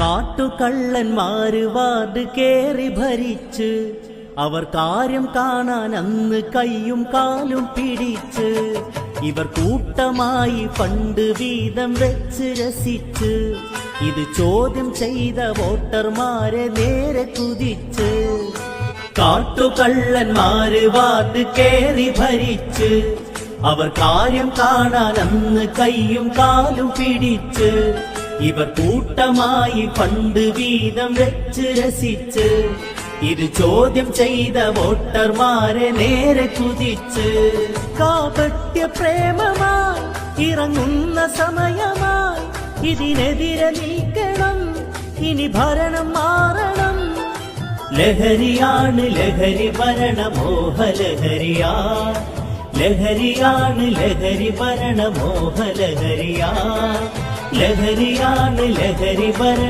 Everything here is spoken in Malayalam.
കാട്ടുകള്ളന്മാര് വാർഡ് കേറി ഭരിച്ച്. അവർ കാര്യം കാണാൻ അന്ന് കൈയും കാലും പിടിച്ച്. ഇവർ കൂട്ടമായി പണ്ട് വീതം വെച്ച് രസിച്ച്. ഇത് ചോദ്യം ചെയ്ത വോട്ടർമാരെ നേരെ കുതിച്ച്. കാട്ടുകള്ളന്മാര് വാർഡ് കേറി ഭരിച്ച്. അവർ കാര്യം കാണാൻ അന്ന് കൈയും കാലും പിടിച്ച്. ഇവർ കൂട്ടമായി പണ്ട് വീതം വെച്ച് രസിച്ച് ഇത് ചോദ്യം ചെയ്ത വോട്ടർമാരെ നേരെ കുതിച്ച്. കാപട്യ പ്രേമമായി ഇറങ്ങുന്ന സമയമായി ഇതിനെതിരെ നീക്കണം ഇനി ഭരണം മാറണം. ലഹരിയാണ് ലഹരി ഭരണ മോഹലഹരിയാ ലഹരിയാണ് ലഹരി ഭരണ മോഹലഹരിയാ ലഹരിയാണ് ലഹരി ഭരണ